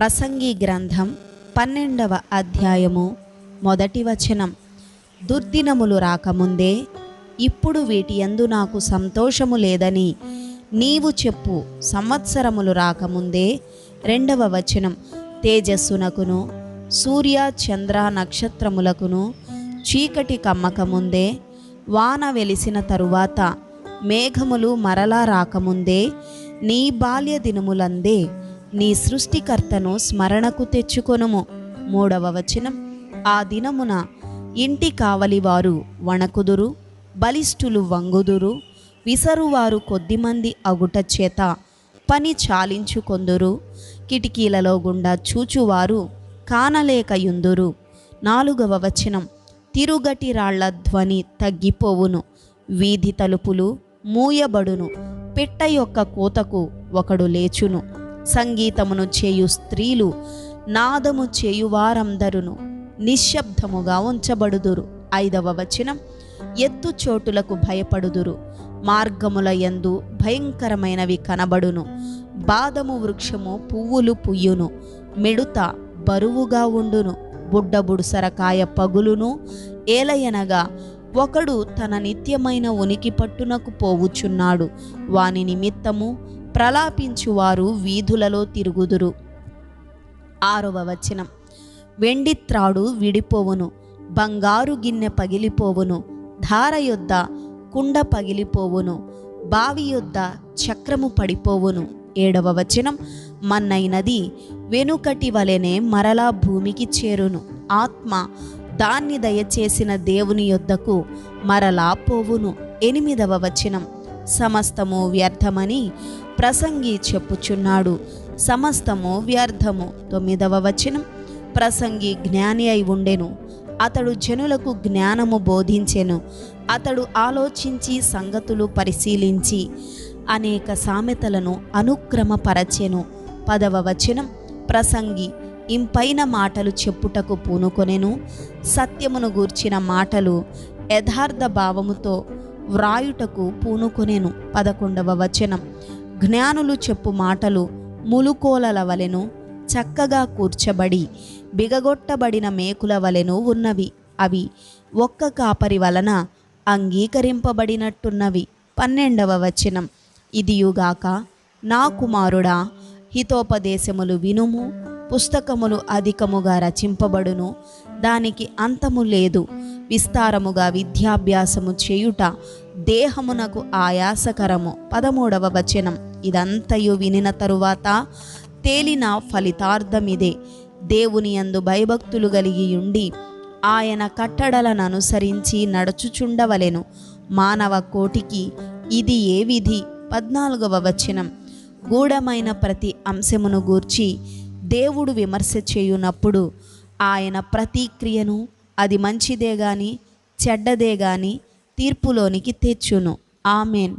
ప్రసంగి గ్రంథం పన్నెండవ అధ్యాయము మొదటి వచనం. దుర్దినములు రాకముందే ఇప్పుడు వీటి ఎందు నాకు సంతోషము లేదని నీవు చెప్పు. సంవత్సరములు రాకముందే రెండవ వచనం. తేజస్సునకును సూర్య చంద్ర నక్షత్రములకును చీకటి కమ్మకముందే వాన వెలిసిన తరువాత మేఘములు మరలా రాకముందే నీ బాల్య దినములందే నీ సృష్టికర్తను స్మరణకు తెచ్చుకొనుము. మూడవ వచనం. ఆ దినమున ఇంటి కావలివారు వణకుదురు బలిష్ఠులు వంగుదురు విసరువారు కొద్దిమంది అగుట చేత పని చాలించుకొందురు కిటికీలలో గుండా చూచువారు కానలేకయుందురు. నాలుగవ వచనం. తిరుగటి రాళ్ళ ధ్వని తగ్గిపోవును వీధి తలుపులు మూయబడును పిట్ట యొక్క కోతకు ఒకడు లేచును. సంగీతమును చేయు స్త్రీలు నాదము చేయువారందరును నిశ్శబ్దముగా ఉంచబడుదురు. ఐదవ వచనం ఎత్తు చోటులకు భయపడుదురు. మార్గముల యందు భయంకరమైనవి కనబడును. బాదము వృక్షము పువ్వులు పుయ్యును. మిడుత బరువుగా ఉండును. బుడ్డబుడుసరకాయ పగులును. ఏలయనగా ఒకడు తన నిత్యమైన ఉనికి పట్టునకు పోవుచున్నాడు. వాని నిమిత్తము ప్రలాపించువారు వీధులలో తిరుగుదురు. ఆరవ వచనం. వెండి త్రాడు విడిపోవును బంగారు గిన్నె పగిలిపోవును ధార యొద్ద కుండ పగిలిపోవును బావి యొద్ద చక్రము పడిపోవును. ఏడవ వచనం. మన్నైనది వెనుకటి వలెనే మరలా భూమికి చేరును. ఆత్మ దాన్ని దయచేసిన దేవుని యొద్దకు మరలా పోవును. ఎనిమిదవ వచనం. సమస్తము వ్యర్థమని ప్రసంగి చెప్పుచున్నాడు. సమస్తము వ్యర్థము. తొమ్మిదవ వచనం. ప్రసంగి జ్ఞాని అయి ఉండెను. అతడు జనులకు జ్ఞానము బోధించెను. అతడు ఆలోచించి సంగతులు పరిశీలించి అనేక సామెతలను అనుక్రమపరచెను. పదవ వచనం. ప్రసంగి ఇంపైన మాటలు చెప్పుటకు పూనుకొనెను. సత్యమును గూర్చిన మాటలు యథార్థ భావముతో వ్రాయుటకు పూనుకునేను. పదకొండవ వచనం. జ్ఞానులు చెప్పు మాటలు ములుకోలల వలెను చక్కగా కూర్చబడి బిగగొట్టబడిన మేకుల వలెను ఉన్నవి. అవి ఒక్క కాపరి వలన అంగీకరింపబడినట్టున్నవి. పన్నెండవ వచనం. ఇదియుగాక నా కుమారుడా హితోపదేశములు వినుము పుస్తకములు అధికముగా రచింపబడును దానికి అంతము లేదు. విస్తారముగా విద్యాభ్యాసము చేయుట దేహమునకు ఆయాసకరము. పదమూడవ వచనం. ఇదంతయు వినిన తరువాత తేలిన ఫలితార్థమిదే. దేవుని యందు భయభక్తులు కలిగి ఉండి ఆయన కట్టడలను అనుసరించి నడుచుచుండవలెను. మానవ కోటికి ఇది ఏ విధి? పద్నాలుగవ వచనం. గూఢమైన ప్రతి అంశమును గూర్చి దేవుడు విమర్శ చేయునప్పుడు ఆయన ప్రతిక్రియను అది మంచిదే గాని చెడ్డదే గాని తీర్పులోనికి తెచ్చును. ఆమెన్.